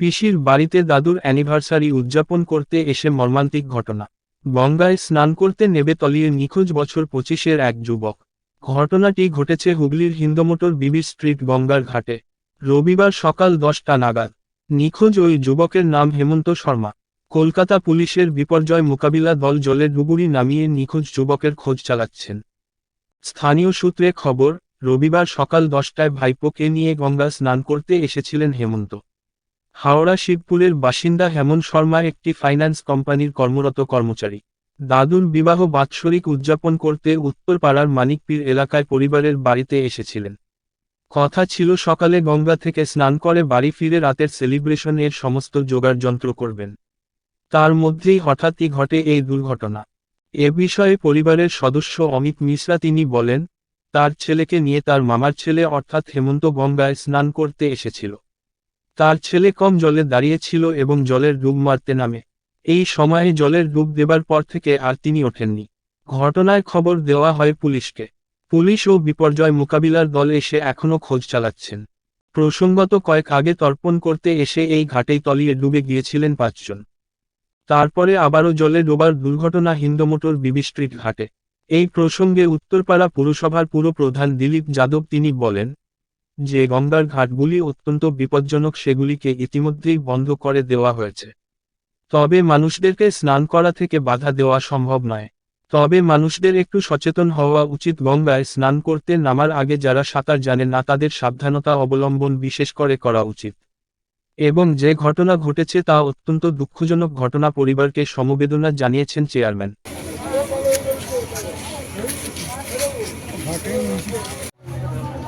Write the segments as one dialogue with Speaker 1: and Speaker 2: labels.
Speaker 1: পিসির বাড়িতে দাদুর অ্যানিভার্সারি উদযাপন করতে এসে মর্মান্তিক ঘটনা। গঙ্গায় স্নান করতে নেবে তলিয়ে নিখোঁজ বছর পঁচিশের এক যুবক। ঘটনাটি ঘটেছে হুগলির হিন্দমোটর বিবি স্ট্রিট গঙ্গার ঘাটে। রবিবার সকাল দশটা নাগাদ। নিখোঁজ ওই যুবকের নাম হেমন্ত শর্মা। কলকাতা পুলিশের বিপর্যয় মোকাবিলা দল জলে ডুবুরি নামিয়ে নিখোঁজ যুবকের খোঁজ চালাচ্ছেন। স্থানীয় সূত্রে খবর, রবিবার সকাল দশটায় ভাইপোকে নিয়ে গঙ্গা স্নান করতে এসেছিলেন হেমন্ত। হাওড়া শিবপুরের বাসিন্দা হেমন্ত শর্মা একটি ফাইন্যান্স কোম্পানির কর্মরত কর্মচারী। দাদুর বিবাহ বাৎসরিক উদযাপন করতে উত্তরপাড়ার মানিকপীর এলাকায় পরিবারের বাড়িতে এসেছিলেন। কথা ছিল সকালে গঙ্গা থেকে স্নান করে বাড়ি ফিরে রাতের সেলিব্রেশন এর সমস্ত জোগাড় যন্ত্র করবেন। তার মধ্যেই হঠাৎই ঘটে এই দুর্ঘটনা। এ বিষয়ে পরিবারের সদস্য অমিত মিশ্রা তিনি বলেন, তার ছেলেকে নিয়ে তার মামার ছেলে অর্থাৎ হেমন্ত গঙ্গায় স্নান করতে এসেছিল। তার ছেলে কম জলে দাঁড়িয়েছিল এবং জলের ডুব মারতে নামে। এই সময়ে জলের ডুব দেবার পর থেকে আর তিনি ওঠেননি। ঘটনায় খবর দেওয়া হয় পুলিশকে। পুলিশ ও বিপর্যয় মোকাবিলার দল এসে এখনও খোঁজ চালাচ্ছেন। প্রসঙ্গত কয়েক আগে তর্পণ করতে এসে এই ঘাটেই তলিয়ে ডুবে গিয়েছিলেন পাঁচজন। তারপরে আবারও জলে ডোবার দুর্ঘটনা হিন্দমোটর বিবি স্ট্রিট ঘাটে। এই প্রসঙ্গে উত্তরপাড়া পুরসভার পুরো প্রধান দিলীপ যাদব তিনি বলেন যে গঙ্গার ঘাটগুলি অত্যন্ত বিপজ্জনক সেগুলিকে ইতিমধ্যেই বন্ধ করে দেওয়া হয়েছে। তবে মানুষদেরকে স্নান করা থেকে বাধা দেওয়া সম্ভব নয়। তবে মানুষদের একটু সচেতন হওয়া উচিত গঙ্গায় স্নান করতে নামার আগে যারা সাঁতার জানে না তাদের সাবধানতা অবলম্বন বিশেষ করে করা উচিত। এবং যে ঘটনা ঘটেছে তা অত্যন্ত দুঃখজনক ঘটনা পরিবারকে সমবেদনা জানিয়েছেন চেয়ারম্যান।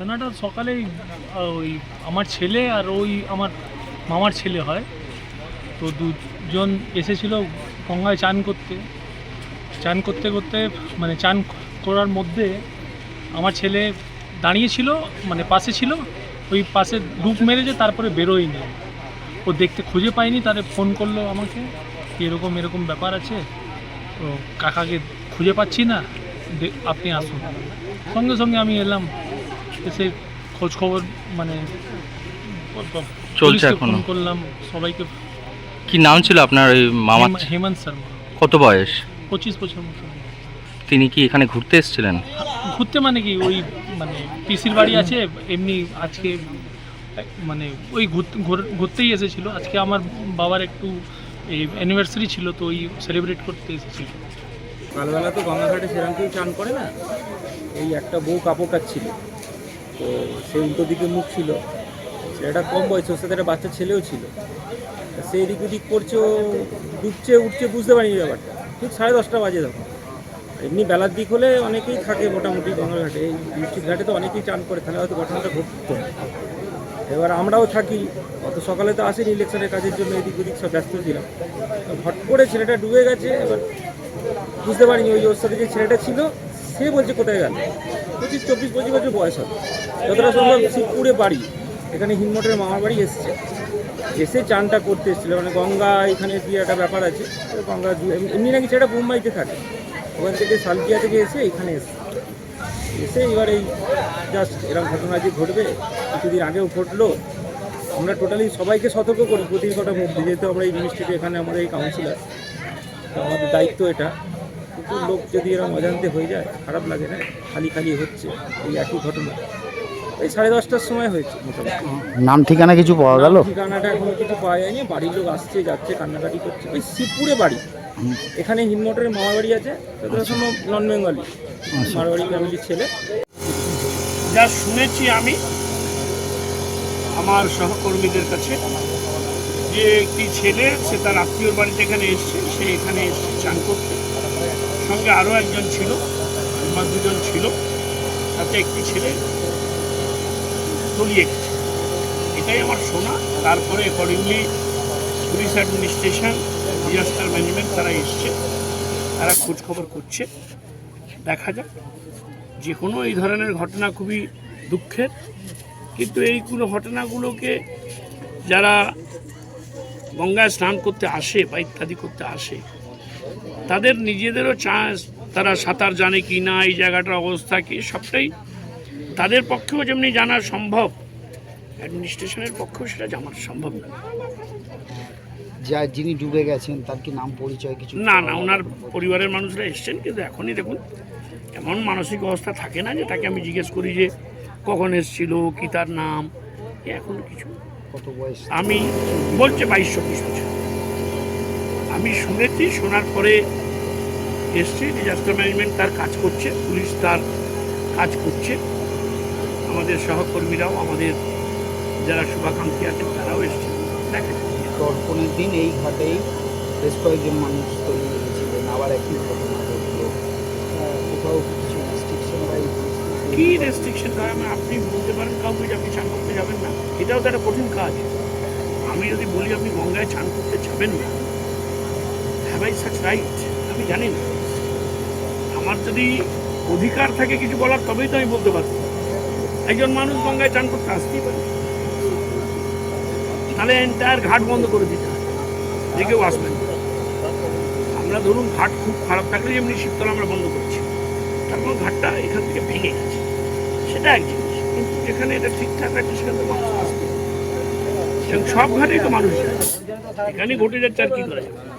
Speaker 2: ঘটনাটা সকালেই আহ, ওই আমার ছেলে আর ওই আমার মামার ছেলে হয়। তো দুজন এসেছিল গঙ্গায় চান করতে। চান করতে করতে মানে চান করার মধ্যে আমার ছেলে দাঁড়িয়েছিল মানে পাশে ছিল ওই পাশে ডুব মেরেছে তারপরে বেরোয়নি। ও দেখতে খুঁজে পায়নি তারে ফোন করল আমাকে এরকম এরকম ব্যাপার আছে? তো কাকাকে খুঁজে পাচ্ছি না আপনি আসুন। সঙ্গে সঙ্গে আমি এলাম। এসে খোঁজ খবর মানে
Speaker 3: চলছে এখনও?
Speaker 2: ফোন করলাম সবাইকে
Speaker 3: কি নাম ছিল আপনার ওই মামা
Speaker 2: হেমন্ত শর্মা।
Speaker 3: কত বয়স?
Speaker 2: পঁচিশ বছর মতো।
Speaker 3: তিনি কি এখানে ঘুরতে এসেছিলেন?
Speaker 2: ঘুরতে মানে কি ওই মানে পিসির বাড়ি আছে এমনি আজকে মানে ওই ঘুরতে- ঘুর- ঘুরতেই এসেছিল। আজকে আমার বাবার একটু এই অ্যানিভার্সারি ছিল তো ওই সেলিব্রেট করতে এসেছিল।
Speaker 4: সকালবেলা তো গঙ্গাঘাটে সেরকম কেউ চান করে না? এই একটা বউ কাপড় কাচ্ছিল তো সে উল্টো দিকে মুখ ছিল। ছেলেটা কম বয়স, ওর সাথে একটা বাচ্চা ছেলেও ছিল। সে এদিক ওদিক করছে, ও ডুবছে, উঠছে, বুঝতে পারিনি ব্যাপারটা। ঠিক সাড়ে দশটা বাজে তখন। এমনি বেলার দিক হলে অনেকেই থাকে মোটামুটি গঙ্গাঘাটে। এই বৃষ্টির ঘাটে তো অনেকেই চান করে, তাহলে হয়তো ঘটনাটা ঘটতো। এবার আমরাও থাকি। অত সকালে তো আসেনি ইলেকশনের কাজের জন্য, এদিক ওদিক সব ব্যস্ত ছিলাম। হট করে ছেলেটা ডুবে গেছে, এবার বুঝতে পারিনি ওই ওর সাথে যে ছেলেটা ছিল, সে বলছে কোথায় গেল? পঁচিশ, চব্বিশ, পঁচিশ বছর বয়স হবে। যতটা সম্ভব শিবপুরে বাড়ি, এখানে হিমমটের মামার বাড়ি এসছে। এসে চানটা করতে এসেছিল। মানে গঙ্গা এখানে কি একটা ব্যাপার আছে গঙ্গা এমনি- নাকি সেটা মুম্বাইতে থাকে। ওখান থেকে সালকিয়া থেকে এসে এখানে এসছে। এসে এবার এই জাস্ট এরকম ঘটনা যে ঘটবে, কিছুদিন আগেও ঘটলো। আমরা টোটালি সবাইকে সতর্ক করি প্রতি কটা মধ্যে যেহেতু আমরা এই জিনিসটিকে এখানে আমাদের এই কাউন্সিলার আমাদের দায়িত্ব এটা। কিন্তু লোক যদি এরকম অজান্তে হয়ে যায় খারাপ লাগে না খালি খালি হচ্ছে এই একই ঘটনা। এই সাড়ে দশটার সময় হয়েছে মোটামুটি।
Speaker 5: নাম ঠিকানা কিছু পাওয়া গেল?
Speaker 4: ঠিকানাটা এখনও কিছু পাওয়া যায়নি বাড়ির লোক আসছে যাচ্ছে কান্নাকাটি করছে। ওই শিবপুরে বাড়ি। এখানে হিমমোটরের মামা বাড়ি আছে যতটা সম্ভব নন বেঙ্গলি মারবাড়ি ফ্যামিলির ছেলে।
Speaker 6: যা শুনেছি আমি আমার সহকর্মীদের কাছে যে একটি ছেলে সে তার আত্মীয়র বাড়িতে এখানে এসছে সে এখানে এসছে চান করতে। সঙ্গে আরও একজন ছিল বা দুজন ছিল। তাতে একটি ছেলে তলিয়ে গেছে। এটাই আমার শোনা। তারপরে accordingly police administration disaster management তারা এসছে। তারা খোঁজখবর করছে। দেখা যাক। যে কোনো এই ধরনের ঘটনা খুবই দুঃখের। কিন্তু এইগুলো ঘটনাগুলোকে যারা গঙ্গায় স্নান করতে আসে বা ইত্যাদি করতে আসে তাদের নিজেদেরও চান্স তারা সাঁতার জানে কি না এই জায়গাটার অবস্থা কি সবটাই তাদের পক্ষেও যেমনি জানা সম্ভব অ্যাডমিনিস্ট্রেশনের পক্ষেও সেটা জানা সম্ভব না।
Speaker 5: যা যিনি ডুবে গেছেন তার কি নাম পরিচয় কিছু?
Speaker 6: না না ওনার পরিবারের মানুষরা এসছেন কিন্তু এখনই দেখুন এমন মানসিক অবস্থা থাকে না যে তাকে আমি জিজ্ঞেস করি যে কখন এসছিল কি তার নাম এখন কিছু
Speaker 5: কত বয়স?
Speaker 6: আমি বলছে বাইশ চব্বিশ বছর। আমি শুনেছি শোনার পরে এসছি ডিজাস্টার ম্যানেজমেন্ট তার কাজ করছে পুলিশ তার কাজ করছে। আমাদের সহকর্মীরাও আমাদের যারা শুভাকাঙ্ক্ষী আছেন তারাও এসছে। দেখা যাক।
Speaker 5: দিন এই ঘাটেই বেশ কয়েকজন মানুষ তৈরি হয়েছিলেন। আবার একই ঘটনা ঘটলো। কোথাও কিছু রেস্ট্রিকশন বা
Speaker 6: কি রেস্ট্রিকশন হয় আমি আপনি বলতে পারেন কাউকে যে আপনি চান করতে যাবেন না। এটাও তো একটা কঠিন কাজ। আমি যদি বলি আপনি গঙ্গায় চান করতে যাবেন না। হ্যাভ আই সাচ রাইট আমি জানি না। আমার যদি অধিকার থাকে কিছু বলার, তবেই তো আমি বলতে পারব। একজন মানুষ গঙ্গায় চান করতে আসতেই পারে। তাহলে এন্টায়ার ঘাট বন্ধ করে দিতে হবে। যে কেউ আসবেন আমরা ধরুন ঘাট খুব খারাপ থাকলে যেমনি শীতলা আমরা বন্ধ করছি। তারপর ঘাটটা এখান থেকে ভেঙে গেছে। সেটা এক জিনিস। কিন্তু যেখানে এটা ঠিকঠাক আছে, সেখানে মানুষ আসবে। এবং সব ঘাটেই তো মানুষ যায়। এখানে ঘটে যাচ্ছে আর কি করা যাবে?